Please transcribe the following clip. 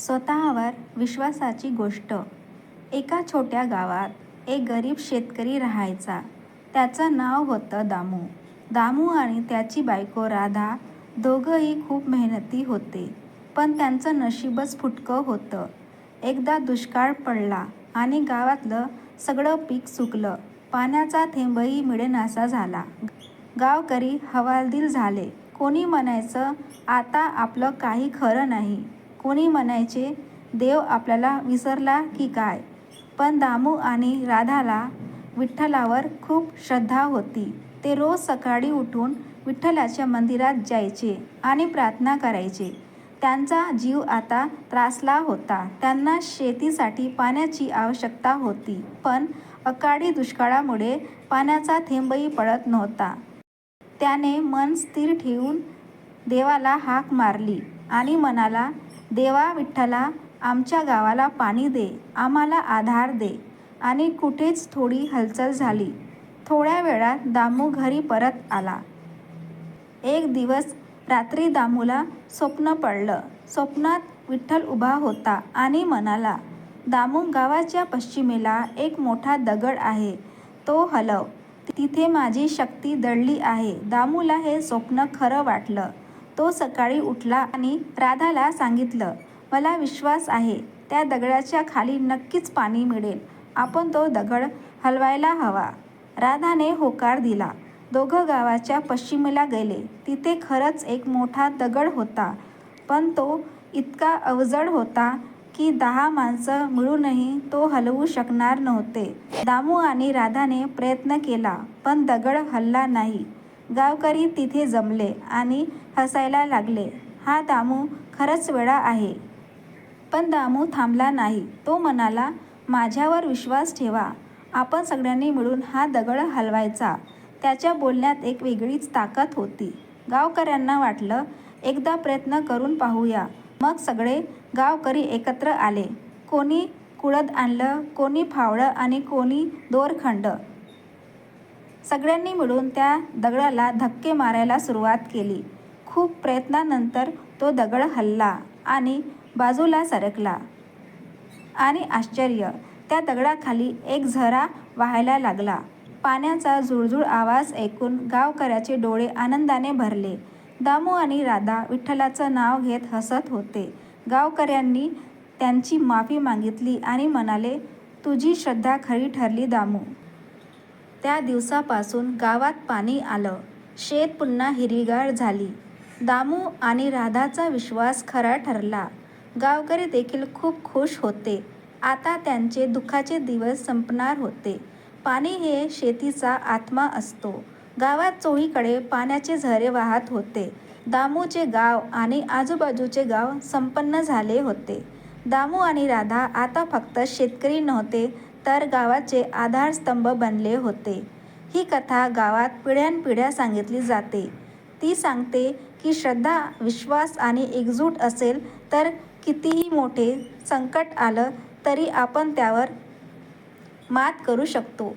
स्वतःवर विश्वासाची गोष्ट. एका छोट्या गावात एक गरीब शेतकरी राहायचा. त्याचं नाव होतं दामू. दामू आणि त्याची बायको राधा दोघंही खूप मेहनती होते पण त्यांचं नशीबच फुटकं होतं. एकदा दुष्काळ पडला आणि गावातलं सगळं पीक सुकलं. पाण्याचा थेंबही मिळेनासा झाला. गावकरी हवालदिल झाले. कोणी म्हणायचं आता आपलं काही खरं नाही. कोणी म्हणायचे देव आपल्याला विसरला की काय? पण दामू आणि राधाला विठ्ठलावर खूप श्रद्धा होती. ते रोज सकाळी उठून विठ्ठलाच्या मंदिरात जायचे आणि प्रार्थना करायचे. त्यांचा जीव आता त्रासला होता. त्यांना शेतीसाठी पाण्याची आवश्यकता होती पण अकाळी दुष्काळामुळे पाण्याचा थेंबही पडत नव्हता. त्याने मन स्थिर ठेवून देवाला हाक मारली आणि म्हणाला देवा विठ्ठला आमच्या गावाला पाणी दे आम्हाला आधार दे. आणि कुठेच थोडी हलचल झाली. थोड्या वेळात दामू घरी परत आला. एक दिवस रात्री दामूला स्वप्न पडलं. स्वप्नात विठ्ठल उभा होता आणि म्हणाला दामू गावाच्या पश्चिमेला एक मोठा दगड आहे. तो हलव. तिथे माझी शक्ती दडली आहे. दामूला हे स्वप्न खरं वाटलं. तो सकाळी उठला आणि राधाला सांगितलं मला विश्वास आहे त्या दगडाच्या खाली नक्कीच पाणी मिळेल. आपण तो दगड हलवायला हवा. राधाने होकार दिला. दोघं गावाच्या पश्चिमेला गेले. तिथे खरंच एक मोठा दगड होता पण तो इतका अवजड होता की दहा माणसं मिळूनही तो हलवू शकणार नव्हते. दामू आणि राधाने प्रयत्न केला पण दगड हलला नाही. गावकरी तिथे जमले आणि हसायला लागले. हा दामू खरंच वेळा आहे. पण दामू थांबला नाही. तो म्हणाला माझ्यावर विश्वास ठेवा. आपण सगळ्यांनी मिळून हा दगड हलवायचा. त्याच्या बोलण्यात एक वेगळीच ताकद होती. गावकऱ्यांना वाटलं एकदा प्रयत्न करून पाहूया. मग सगळे गावकरी एकत्र आले. कोणी कुळद आणलं कोणी फावडं आणि कोणी दोरखंड. सगळ्यांनी मिळून त्या दगडाला धक्के मारायला सुरुवात केली. खूप प्रयत्नानंतर तो दगड हलला आणि बाजूला सरकला. आणि आश्चर्य त्या दगडाखाली एक झरा वाहायला लागला. पाण्याचा झुळझुळ आवाज ऐकून गावकऱ्याचे डोळे आनंदाने भरले. दामू आणि राधा विठ्ठलाचं नाव घेत हसत होते. गावकऱ्यांनी त्यांची माफी मागितली आणि म्हणाले तुझी श्रद्धा खरी ठरली दामू. त्या दिवसापासून गावात पाणी आलं. शेत पुन्हा हिरवीगार झाली. दामू आणि राधाचा विश्वास खरा ठरला. गावकरी देखील खूप खुश होते. आता त्यांचे दुःखाचे दिवस संपणार होते. पाणी हे शेतीचा आत्मा असतो. गावात चोहीकडे पाण्याचे झरे वाहत होते. दामूचे गाव आणि आजूबाजूचे गाव संपन्न झाले होते. दामू आणि राधा आता फक्त शेतकरी नव्हते तर गावाचे आधारस्तंभ बनले होते. ही कथा गावात पिढ्यानपिढ्या सांगितली जाते. ती सांगते की श्रद्धा विश्वास आणि एकजूट असेल तर कितीही मोठे संकट आलं तरी आपण त्यावर मात करू शकतो.